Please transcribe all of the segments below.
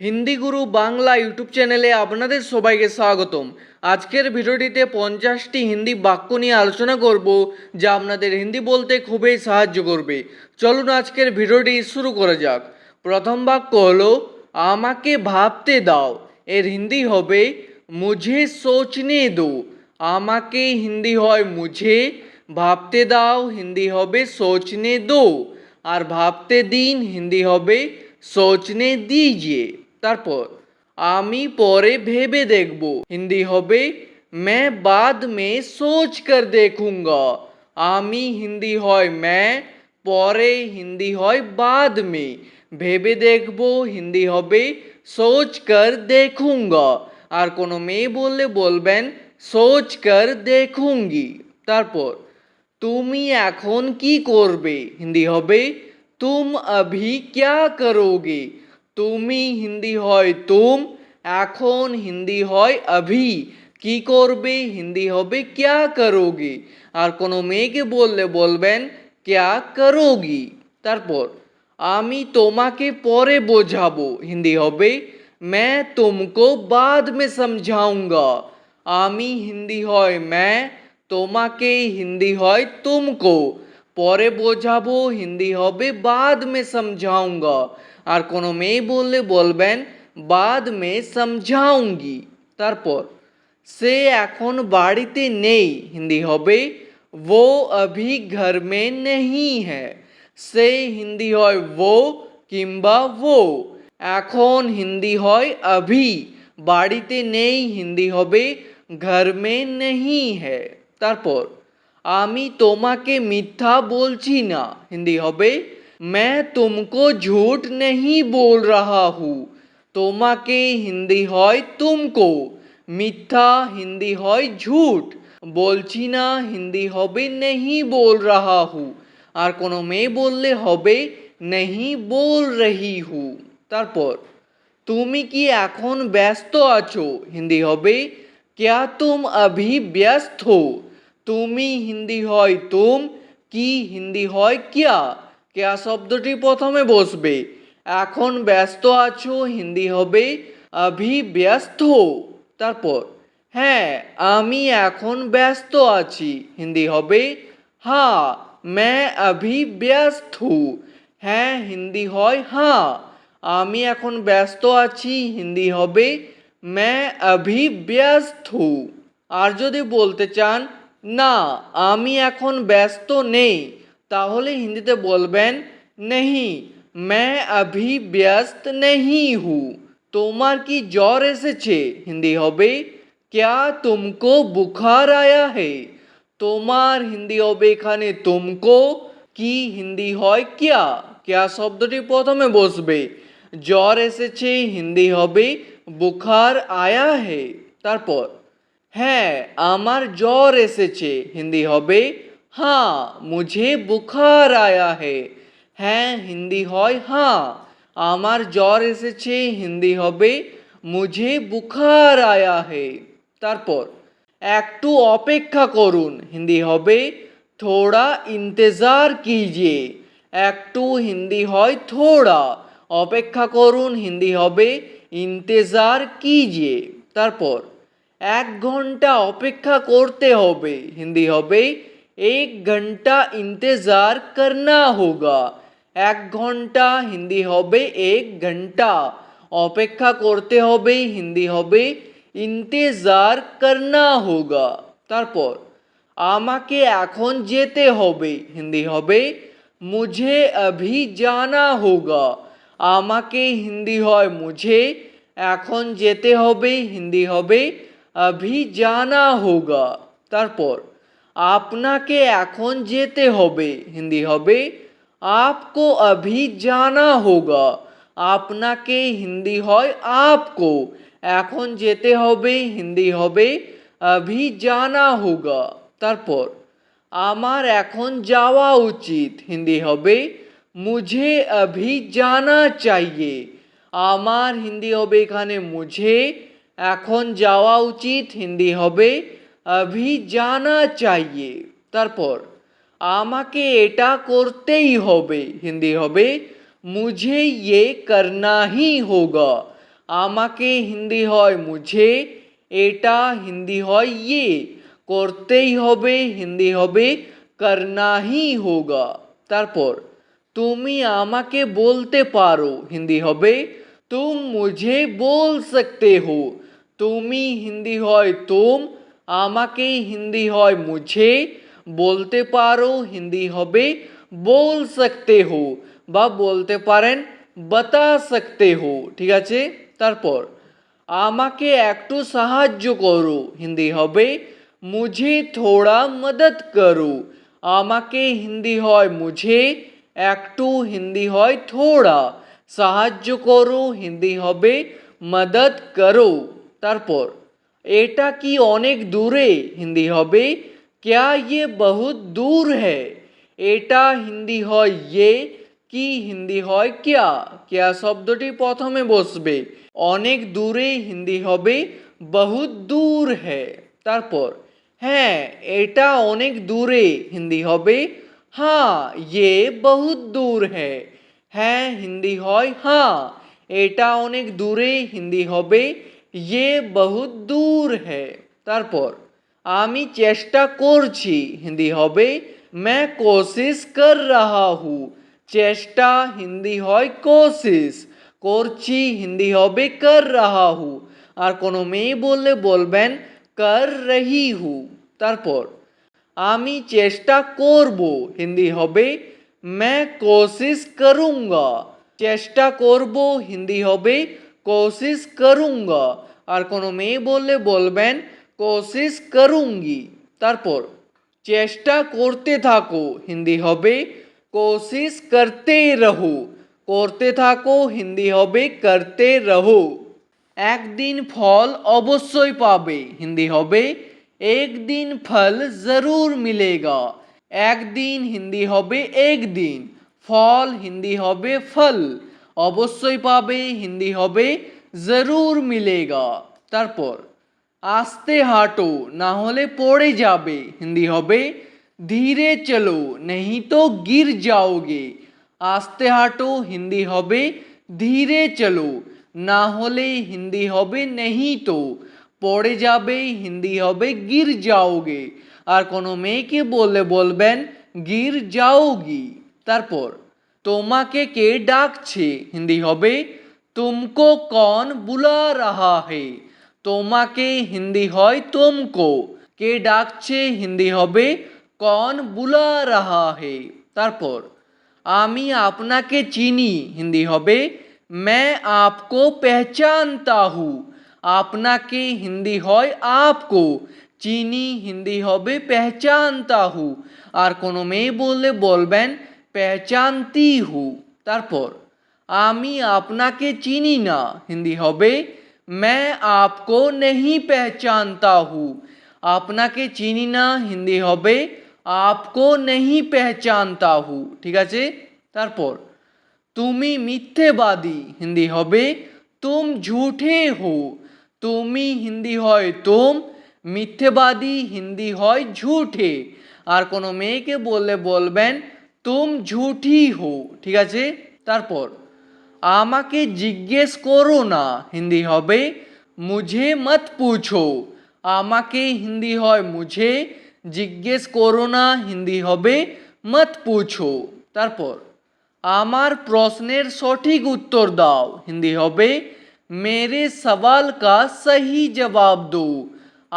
হিন্দি গুরু Bangla YouTube চ্যানেলে আপনাদের সবাইকে স্বাগতম। আজকের ভিডিওটিতে পঞ্চাশটি হিন্দি বাক্য নিয়ে আলোচনা করব, যা আপনাদের হিন্দি বলতে খুবই সাহায্য করবে। চলুন আজকের ভিডিওটি শুরু করা যাক। প্রথম বাক্য হলো, আমাকে ভাবতে দাও। এর হিন্দি হবে, মুঝে সোচনে দো। আমাকে হিন্দি হয় মুঝে। ভাবতে দাও। হিন্দি হবে সোচনে দো। আর ভাবতে দিন। হিন্দি হবে সোচনে দিজিয়ে তারপর আমি পরে ভেবে দেখব হিন্দি হবে मैं बाद में सोच कर देखूंगा আমি হিন্দি হয় मैं পরে হিন্দি হয় बाद में ভেবে দেখব হিন্দি হবে সোচ কর দেখুঙ্গা আর কোনো মেয়ে বললে বলবেন সোচ কর দেখুঙ্গি তারপর তুমি এখন কি করবে হিন্দি হবে তুম अभी क्या करोगे তুমি হিন্দি হয় তুম এখন হিন্দি হয় अभी কি করবে হিন্দি হবে क्या करोगे আর কোনো মেয়েকে বললে বলবেন क्या करोगी তারপর আমি তোমাকে পরে বোঝাবো হিন্দি হবে मैं तुमको बाद में समझाऊंगा আমি হিন্দি হয় मैं তোমাকে হিন্দি হয় তুমকো পরে বোঝাবো হিন্দি হবে বাদ মে সমঝাউঙ্গা আর কোনো মেয়ে বললে বলবেন বাদ মে সমঝাউঙ্গি তারপর সে এখন বাড়িতে নেই হিন্দি হবে वो अभी घर में नहीं है সে হিন্দি হয় वो কিংবা वो এখন হিন্দি হয় अभी বাড়িতে নেই হিন্দি হবে ঘর মে নেহি হ্যায় তারপর আমি তোমাকে মিথ্যা বলছি না হিন্দি হবে मैं तुमको झूठ नहीं बोल रहा हूँ তোমাকে হিন্দি হয় তুমকো মিথ্যা হিন্দি হয় ঝুট বলছি না হিন্দি হবে নেহি बोल रहा हूँ আর কোনো মেয়ে বললে হবে নেহি बोल रही हूँ তারপর তুমি কি এখন ব্যস্ত আছো হিন্দি হবে क्या तुम अभी व्यस्त हो তুমি হিন্দি হয় তুম কি হিন্দি হয় কিয়া কেয়া শব্দটি প্রথমে বসবে? এখন ব্যস্ত আছো, হিন্দি হবে। আভি ব্যস্ত। তারপর হ্যাঁ আমি এখন ব্যস্ত আছি, হিন্দি হবে। হা ম্যা আভি ব্যস্ত। হ্যাঁ হিন্দি হয় হা আমি এখন ব্যস্ত আছি, হিন্দি হবে। ম্যা আভি ব্যস্ত। আর যদি বলতে চান, না, আমি এখন ব্যস্ত নেই। তাহলে হিন্দিতে বলবেন, নেহি মে আভি ব্যস্ত নেহি হু তোমার কি জ্বর এসেছে? হিন্দি হবে ক্যা তুমকো বুখার আয়া হে তোমার হিন্দি হবে এখানে তুমকো কি? হিন্দি হয় ক্যা ক্যা শব্দটি প্রথমে বসবে, জ্বর এসেছে। হিন্দি হবে, বুখার আয়া হে। তারপর হ্যাঁ আমার জ্বর এসেছে। হিন্দি হবে হ্যাঁ মুঝে বুখার আয়া হে হ্যাঁ হিন্দি হয় হ্যাঁ আমার জ্বর এসেছে হিন্দি হবে মুঝে বুখার আয়া হে তারপর একটু অপেক্ষা করুন হিন্দি হবে থোড়া ইন্তজার কিজিয়ে একটু হিন্দি হয় থোড়া অপেক্ষা করুন হিন্দি হবে ইন্তেজার কিজিয়ে তারপর এক ঘণ্টা অপেক্ষা করতে হবে হিন্দি হবে এক ঘন্টা ইন্তেজার করনা হোগা এক ঘন্টা হিন্দি হবে এক ঘন্টা অপেক্ষা করতে হবে হিন্দি হবে ইন্তেজার করনা হোগা তারপর আমাকে এখন যেতে হবে হিন্দি হবে মুঝে अभी জানা হোগা আমাকে হিন্দি হয় মুঝে এখন যেতে হবে হিন্দি হবে अभी জানা হোগা তারপর আপনাকে এখন যেতে হবে। হিন্দি হবে, আপকো অভি জানা হোগা। আপনাকে হিন্দি হয়, আপকো। এখন যেতে হবে, হিন্দি হবে, অভি জানা হোগা। তারপর, আমার এখন যাওয়া উচিত। হিন্দি হবে, মুঝে অভি জানা চাইয়ে। আমার হিন্দি হবে এখানে, মুঝে। এখন যাওয়া উচিত। হিন্দি হবে अभी জানা চাইয়ে তারপর আমাকে এটা করতেই হবে হিন্দি হবে মুঝে ये करना ही होगा আমাকে হিন্দি হয় মুঝে এটা হিন্দি হয় ইয়ে করতেই হবে হিন্দি হবে করনাহি হোগা তারপর তুমি আমাকে বলতে পারো হিন্দি হবে তুম মুঝে বল সকতে হো তুমি হিন্দি হয় তুম আমাকে হিন্দি হয় মুঝে, বলতে পারো হিন্দি হবে, বল সকতে হো, বা বলতে পারেন বতা সকতে হো, ঠিক আছে? তারপর, আমাকে একটু সাহায্য করো, হিন্দি হবে, মুঝে থোড়া মদত করো, আমাকে হিন্দি হয় মুঝে, একটু হিন্দি হয় থোড়া, সাহায্য করো হিন্দি হবে মদত করো, তারপর এটা কি অনেক দূরে হিন্দি হবে क्या ये बहुत दूर है এটা হিন্দি হয় ইয়ে কি হিন্দি হয় ক্যা ক্যা শব্দটি প্রথমে বসবে অনেক দূরে হিন্দি হবে বহুত দূর হ্যাঁ তারপর হ্যাঁ এটা অনেক দূরে হিন্দি হবে হ্যাঁ ইয়ে বহুত দূর হ্যাঁ হ্যাঁ হিন্দি হয় হ্যাঁ এটা অনেক দূরে হিন্দি হবে ইয়ে বহুত দূর হ্যাঁ তারপর আমি চেষ্টা করছি হিন্দি হবে मैं कोशिश कर रहा हूँ চেষ্টা হিন্দি হয় কোশিস করছি হিন্দি হবে কর রাহা হু আর কোনো মেয়ে বললে বলবেন কর রহি হু তারপর আমি চেষ্টা করব হিন্দি হবে मैं कोशिश करूँगा চেষ্টা করব হিন্দি হবে কোশিশ করুঙ্গা আর কোনো মেয়ে বললে বলবেন কোশিশ করুঙ্গি তারপর চেষ্টা করতে থাকো হিন্দি হবে কোশিশ করতে রহো করতে থাকো হিন্দি হবে করতে রহো একদিন ফল অবশ্যই পাবে হিন্দি হবে একদিন ফল জরুর মিলেগা একদিন হিন্দি হবে একদিন ফল হিন্দি হবে ফল অবশ্যই পাবে, হিন্দি হবে, জরুর মিলেগা। তারপর, আস্তে হাঁটো, না হলে পড়ে যাবে, হিন্দি হবে, ধীরে চলো নেহি তো গির যাওগে। আস্তে হাঁটো, হিন্দি হবে, ধীরে চলো, না হলে হিন্দি হবে নেহি তো। পড়ে যাবে, হিন্দি হবে, গির যাওগে। আর কোনো মেয়েকে বললে বলবেন, গির যাওগি। তারপর তোমাকে কে ডাকছে হিন্দি হবে তুমকো কন বুলা রাহা হে তোমাকে হিন্দি হয় তুমকো কে ডাকছে হিন্দি হবে কন বুলা রাহা হে তারপর আমি আপনাকে চিনি হিন্দি হবে मैं आपको पहचानता हूँ আপনাকে হিন্দি হয় আপকো চিনি হিন্দি হবে পেহচানতা হু আর কোনো মেয়ে বললে বলবেন পেহচানতি হু তারপর আমি আপনাকে চিনি না হিন্দি হবে मैं आपको नहीं पहचानता हूँ আপনাকে চিনি না হিন্দি হবে আপকো नहीं पहचानता हूँ ঠিক আছে তারপর তুমি মিথ্যেবাদী হিন্দি হবে তুম ঝুঠে হো তুমি হিন্দি হয় তুম মিথ্যেবাদী হিন্দি হয় ঝুঠে আর কোনো মেয়েকে বললে বলবেন তুম ঝুঠি হো ঠিক আছে তারপর আমাকে জিজ্ঞেস করো না হিন্দি হবে মুঝে মত পুছো আমাকে হিন্দি হয় মুঝে জিজ্ঞেস করো না হিন্দি হবে মত পুছো তারপর আমার প্রশ্নের সঠিক উত্তর দাও হিন্দি হবে মেরে সওয়াল কা সহি জবাব দো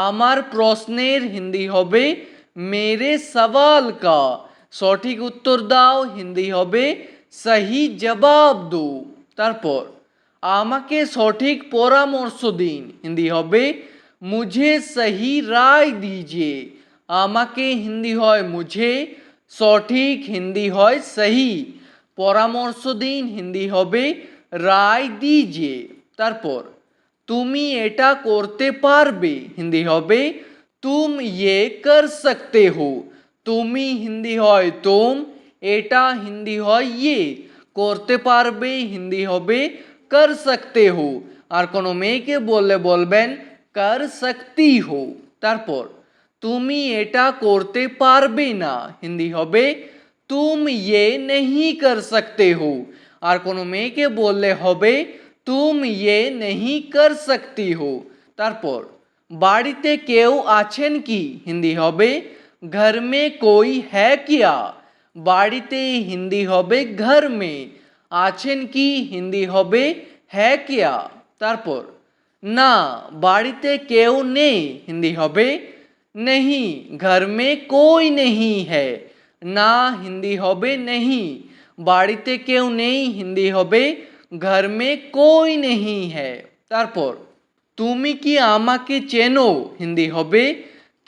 আমার প্রশ্নের হিন্দি হবে মেরে সওয়াল কা সঠিক উত্তর দাও, হিন্দি হবে, সহি জবাব দো। তারপর, আমাকে সঠিক পরামর্শ দিন। হিন্দি হবে, মুঝে সহি রায় দিজিয়ে আমাকে হিন্দি হয় মুঝে, সঠিক হিন্দি হয় সহি। পরামর্শ দিন, হিন্দি হবে, রায় দিজিয়ে তারপর, তুমি এটা করতে পারবে। হিন্দি হবে, তুম ইয়ে কর সকতে হো। তুমি হিন্দি হয় তুম, এটা হিন্দি হয় ইয়ে। করতে পারবে, হিন্দি হবে, কর সকতে হো। আর কোনো মেয়েকে বললে বলবেন, কর সকতি হো। তারপর, তুমি এটা করতে পারবে না, হিন্দি হবে, তুম ইয়ে নেহি কর সকতে হো। আর কোনো মেয়েকে বললে হবে, তুম ইয়ে নেহি কর সকতি হো। তারপর, বাড়িতে কেউ আছেন কি, হিন্দি হবে ঘর মে কোই হ্যায় কিয়া বাড়িতে হিন্দি হবে ঘর মে আছেন কি হিন্দি হবে হ্যায় কিয়া তারপর না বাড়িতে কেউ নেই হিন্দি হবে नहीं घर में कोई नहीं है না হিন্দি হবে नहीं বাড়িতে কেউ নেই হিন্দি হবে ঘর মে কোই নেহি है তারপর তুমি কি আমাকে চেনো হিন্দি হবে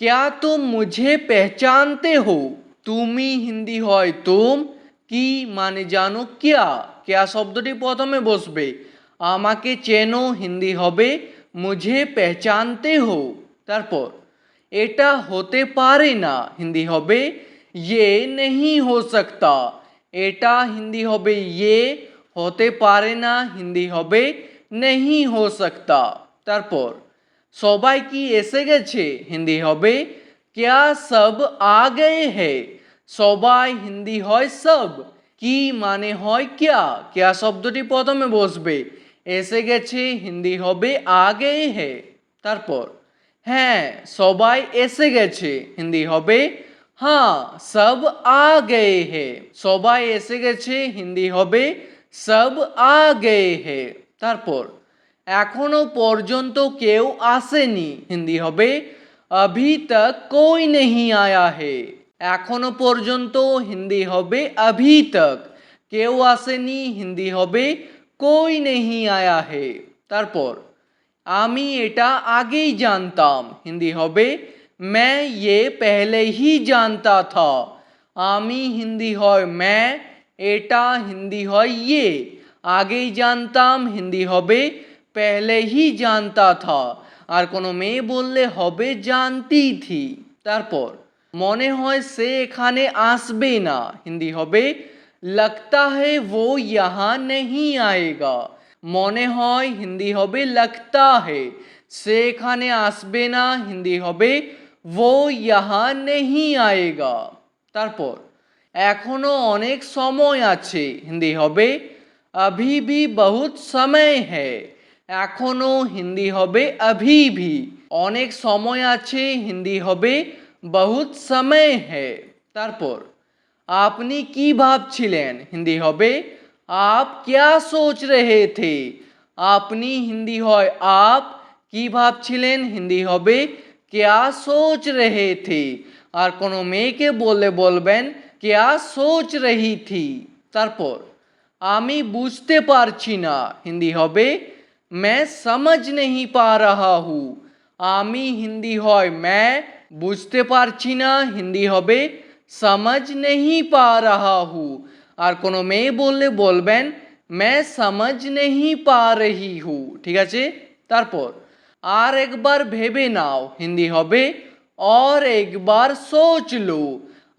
क्या तुम मुझे पहचानते हो তুমি হিন্দি হয় তুম কি মানে জানো কিয়া কিয়া শব্দটি প্রথমে বসবে আমাকে চেনো হিন্দি হবে মুঝে পেহচানতে হো তারপর এটা হতে পারে না হিন্দি হবে ইয়ে নেহি হো সকতা এটা হিন্দি হবে ইয়ে হতে পারে না হিন্দি হবে নেহি হো সকতা তারপর সবাই কি এসে গেছে? হিন্দি হবে, ক্যা সব আ গয়ে হে সবাই হিন্দি হয় সব। কি মানে হয় ক্যা? ক্যা শব্দটি প্রথমে বসবে, এসে গেছে, হিন্দি হবে, আ গয়ে হে তারপর হ্যাঁ সবাই এসে গেছে, হিন্দি হবে হ্যাঁ সব আ গয়ে হে সবাই এসে গেছে, হিন্দি হবে, সব আ গয়ে হে তারপর এখনো পর্যন্ত কেউ আসেনি হিন্দি হবে अभी तक कोई नहीं आया है এখনো পর্যন্ত হিন্দি হবে अभी तक কেউ আসেনি হিন্দি হবে कोई नहीं आया है তারপর আমি এটা আগেই জানতাম হিন্দি হবে मैं ये पहले ही जानता था আমি হিন্দি হয় मैं এটা হিন্দি হয় ये আগেই জানতাম হিন্দি হবে पहले ही जानता था আর কোনো মেয়ে বললে হবে জানতি থি তারপর মনে হয় সে এখানে আসবে না হিন্দি হবে लगता है वो यहाँ नहीं आएगा মনে হয় হিন্দি হবে लगता है সে এখানে আসবে না হিন্দি হবে वो यहाँ नहीं आएगा তারপর এখনো অনেক সময় আছে হিন্দি হবে अभी भी बहुत समय है এখনও হিন্দি হবে অভি ভি। অনেক সময় আছে হিন্দি হবে, বহুত সময় হে তারপর, আপনি কি ভাবছিলেন হিন্দি হবে? আপ ক্যা সোচ রেহে থে? আপনি হিন্দি হয় আপ, কি ভাবছিলেন হিন্দি হবে? ক্যা সোচ রেহে থে? আর কোনো মেয়েকে বলে বলবেন, ক্যা সোচ রহি থি? তারপর, আমি বুঝতে পারছি না হিন্দি হবে मैं समझ नहीं पा रहा हूँ আমি হিন্দি হয় मैं বুঝতে পারছি না হিন্দি হবে समझ नहीं पा रहा हूँ আর কোনো মেয়ে বললে বলবেন मैं समझ नहीं पा रही हूँ ঠিক আছে তারপর আর একবার ভেবে নাও হিন্দি হবে और एक बार सोच लो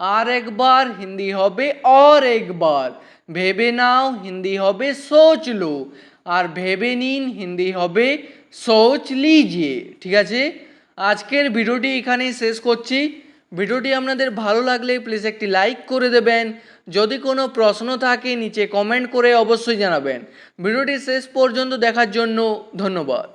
আর একবার হিন্দি হবে और एक बार ভেবে নাও হিন্দি হবে সোচ লো আর ভেবে নিন হিন্দি হবে, সোচ লিজিয়ে, ঠিক আছে? আজকের ভিডিওটি এখানেই শেষ করছি। ভিডিওটি আপনাদের ভালো লাগলে প্লিজ একটি লাইক করে দেবেন। যদি কোনো প্রশ্ন থাকে, নিচে কমেন্ট করে অবশ্যই জানাবেন। ভিডিওটি শেষ পর্যন্ত দেখার জন্য ধন্যবাদ।